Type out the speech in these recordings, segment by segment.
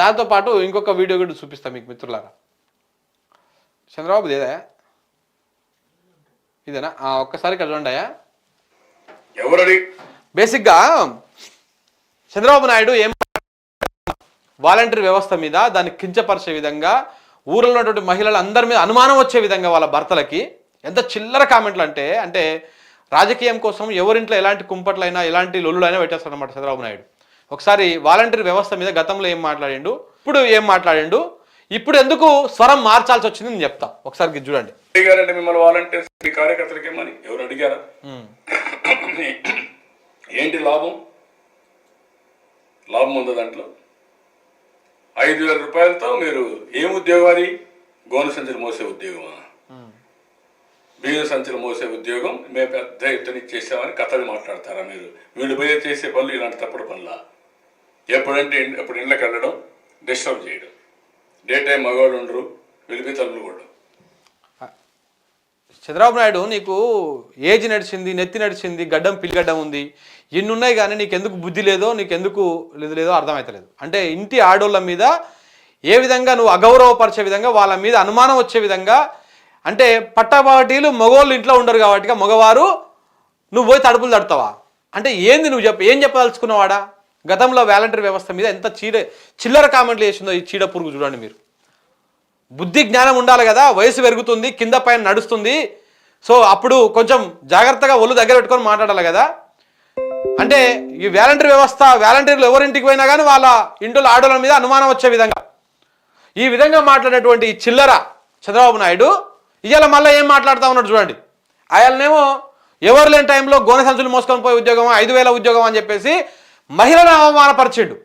దాంతోపాటు ఇంకొక వీడియో కూడా చూపిస్తాను మీకు మిత్రులారా. చంద్రబాబు ఇదేదా ఇదేనా? ఒక్కసారి ఇక్కడ చూడండి ఎవరడి బేసిక్గా చంద్రబాబు నాయుడు ఏం వాలంటరీ వ్యవస్థ మీద దాన్ని కించపరిచే విధంగా ఊరిలో ఉన్నటువంటి మహిళలు అందరి మీద అనుమానం వచ్చే విధంగా వాళ్ళ భర్తలకి ఎంత చిల్లర కామెంట్లు అంటే అంటే రాజకీయం కోసం ఎవరింట్లో ఎలాంటి కుంపట్లైనా ఎలాంటి లొల్లులైనా పెట్టేస్తారు అనమాట చంద్రబాబు నాయుడు. ఒకసారి వాలంటరీ వ్యవస్థ మీద గతంలో ఏం మాట్లాడిండు? ఇప్పుడు ఏం మాట్లాడిండు? ఇప్పుడు ఎందుకు స్వరం మార్చాల్సి వచ్చింది నేను చెప్తా. ఒకసారి చూడండి. అడిగారంటే మిమ్మల్ని వాలంటీర్స్ మీ కార్యకర్తలకి ఏమని? ఎవరు అడిగారా? ఏంటి లాభం? లాభం ఉందా దాంట్లో? ఐదు వేల రూపాయలతో మీరు ఏం ఉద్యోగం అది గోను సంచులు మోసే ఉద్యోగమా? బియ్యం సంచులు మోసే ఉద్యోగం? మేము పెద్ద ఎత్తున ఇచ్చేసామని కథలు మాట్లాడతారా మీరు? వీళ్ళు పోయే చేసే పనులు ఇలాంటి తప్పుడు పనులా? ఎప్పుడంటే ఎప్పుడు ఇళ్ళకి వెళ్ళడం డిస్టర్బ్ చేయడం. డే టైం మగవాళ్ళు ఉండరు వెళ్ళిపోయి తలుపులు కూడా చంద్రబాబు నాయుడు నీకు ఏజ్ నడిచింది నెత్తి నడిచింది గడ్డం పిల్లిగడ్డం ఉంది. ఎన్ని ఉన్నాయి కానీ నీకు ఎందుకు బుద్ధి లేదో నీకు ఎందుకు లేదు లేదో అర్థమవుతలేదు అంటే ఇంటి ఆడోళ్ళ మీద ఏ విధంగా నువ్వు అగౌరవపరిచే విధంగా వాళ్ళ మీద అనుమానం వచ్చే విధంగా అంటే పట్టబాటీలు మగవాళ్ళు ఇంట్లో ఉండరు కాబట్టి మగవారు నువ్వు పోయి తడుపులు తడతావా? అంటే ఏంది నువ్వు చెప్ప ఏం చెప్పదలుచుకున్నవాడా? గతంలో వాలంటరీ వ్యవస్థ మీద ఎంత చీడ చిల్లర కామెంట్లు చేసిందో ఈ చీడ పురుగు చూడండి మీరు. బుద్ధి జ్ఞానం ఉండాలి కదా వయసు పెరుగుతుంది కింద పైన నడుస్తుంది. సో అప్పుడు కొంచెం జాగ్రత్తగా ఒళ్ళు దగ్గర పెట్టుకొని మాట్లాడాలి కదా. అంటే ఈ వాలంటరీ వ్యవస్థ వాలంటీర్లు ఎవరింటికి పోయినా కానీ వాళ్ళ ఇంట్లో ఆడోళ్ళ మీద అనుమానం వచ్చే విధంగా. ఈ విధంగా మాట్లాడేటువంటి ఈ చిల్లర చంద్రబాబు నాయుడు ఇవాళ మళ్ళీ ఏం మాట్లాడుతూ ఉన్నాడు చూడండి. ఆయననేమో ఎవరు లేని టైంలో గోనె సంచులు మోసుకొని పోయే ఉద్యోగం ఐదు వేల ఉద్యోగం అని చెప్పేసి మహిళలను అవమానపరిచిండు.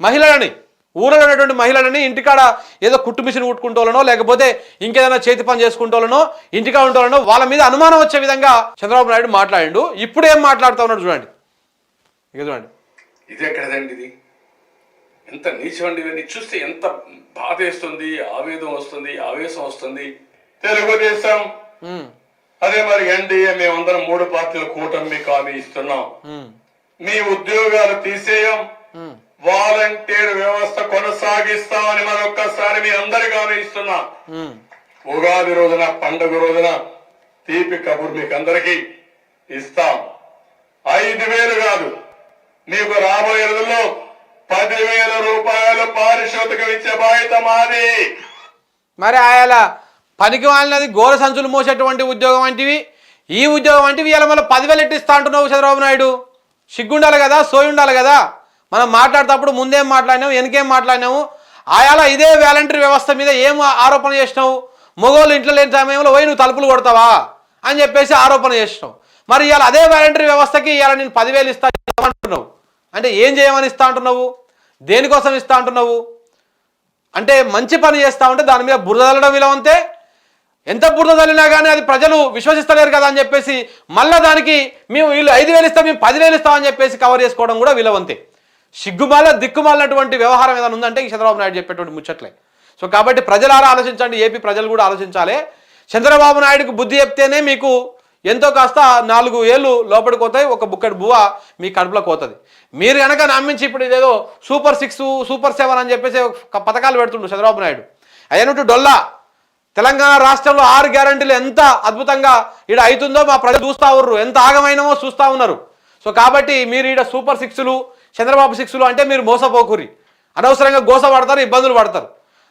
మహిళలని ఊళ్ళో ఉన్నటువంటి మహిళలని ఇంటికాడ ఏదో కుట్టు మిషన్ కుట్టుకుంటోళ్ళనో లేకపోతే ఇంకేదైనా చేతి పని చేసుకుంటోళ్ళనో ఇంటికాడ ఉంటోళ్ళనో వాళ్ళ మీద అనుమానం వచ్చే విధంగా చంద్రబాబు నాయుడు మాట్లాడిండు. ఇప్పుడు ఏం మాట్లాడుతూ ఉన్నాడు చూడండి. ఇక చూడండి. ఇది ఎక్కడదండి ఇది? ఎంత నీచమండి ఇవన్నీ? చూస్తే ఎంత బాధ వేస్తుంది ఆవేదం వస్తుంది ఆవేశం వస్తుంది. తెలుగుదేశం. అదే మరి ఎన్డీఏ మేమందరం మూడు పార్టీల కూటమి హామీ ఇస్తున్నాం. మీ ఉద్యోగాలు తీసేయం. వాలంటీర్ వ్యవస్థ కొనసాగిస్తామని మరొక్కసారి మీ అందరికి హామీ ఇస్తున్నాం. ఉమ్. ఉగాది రోజున పండుగ రోజున తీపి కబుర్ మీకు అందరికి ఇస్తాం. ఐదు వేలు కాదు. మీకు రాబోయే రోజుల్లో పదివేల రూపాయలు పారితోషికం ఇచ్చే బాధ్యత మాది. మరి ఆయన పనికి వాళ్ళది గోర సంచులు మోసేటువంటి ఉద్యోగం వంటివి. ఈ ఉద్యోగం వంటివి ఇలా మళ్ళీ పదివేలు ఎట్టిస్తా అంటున్నావు చంద్రబాబు నాయుడు? సిగ్గుండాలి కదా సోయి ఉండాలి కదా? మనం మాట్లాడేటప్పుడు ముందేం మాట్లాడినావు వెనకేం మాట్లాడినావు? ఆయాల ఇదే వాలంటరీ వ్యవస్థ మీద ఏం ఆరోపణ చేసినావు? మొగోళ్ళు ఇంట్లో లేని సమయంలో పోయి నువ్వు తలుపులు కొడతావా? అని చెప్పేసి ఆరోపణ చేసినావు. మరి ఇవాళ అదే వాలంటరీ వ్యవస్థకి ఇవాళ నేను పదివేలు ఇస్తా అంటున్నావు. అంటే ఏం చేయమని ఇస్తా అంటున్నావు? దేనికోసం ఇస్తా అంటున్నావు? అంటే మంచి పని చేస్తా ఉంటే దాని మీద బురదలడం చల్లడం విలువంతే ఎంత బురద చల్లినా కానీ అది ప్రజలు విశ్వసిస్తలేరు కదా అని చెప్పేసి మళ్ళీ దానికి మేము వీళ్ళు ఐదు వేలు ఇస్తాం మేము పదివేలు ఇస్తామని చెప్పేసి కవర్ చేసుకోవడం కూడా విలువంతే. సిగ్గుమాల దిక్కుమాలినటువంటి వ్యవహారం ఏదైనా ఉందంటే ఈ చంద్రబాబు నాయుడు చెప్పేటువంటి ముచ్చట్లే. సో కాబట్టి ప్రజలారా ఆలోచించండి ఏపీ ప్రజలు కూడా ఆలోచించాలి. చంద్రబాబు నాయుడుకు బుద్ధి చెప్తేనే మీకు ఎంతో కాస్త నాలుగు ఏళ్ళు లోపలికి పోతాయి ఒక బుక్కడి బువ్వ మీ కడుపులోకి పోతుంది. మీరు కనుక నమ్మించి ఇప్పుడు ఇదేదో సూపర్ సిక్స్ సూపర్ సెవెన్ అని చెప్పేసి ఒక పథకాలు పెడుతుండు చంద్రబాబు నాయుడు. అయినట్టు డొల్లా. తెలంగాణ రాష్ట్రంలో ఆరు గ్యారంటీలు ఎంత అద్భుతంగా ఈడ అవుతుందో మా ప్రజలు చూస్తూ ఉర్రు. ఎంత ఆగమైనమో చూస్తూ ఉన్నారు. సో కాబట్టి మీరు ఈడ సూపర్ సిక్స్లు చంద్రబాబు సిక్స్లు అంటే మీరు మోసపోకురి అనవసరంగా గోస పడతారు ఇబ్బందులు పడతారు.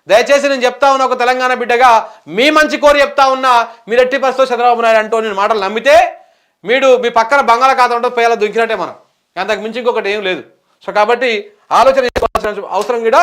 దయచేసి నేను చెప్తా ఉన్న ఒక తెలంగాణ బిడ్డగా మీ మంచి కోరి చెప్తా ఉన్నా మీరు ఎట్టి పరిస్థితుల్లో చంద్రబాబు నాయుడు అంటూ నేను మాటలు నమ్మితే మీరు మీ పక్కన బంగాళాఖాతం ఉంటే పేల దుంకినట్టే మనం. అంతకు మించి ఇంకొకటి ఏం లేదు. సో కాబట్టి ఆలోచన అవసరం కూడా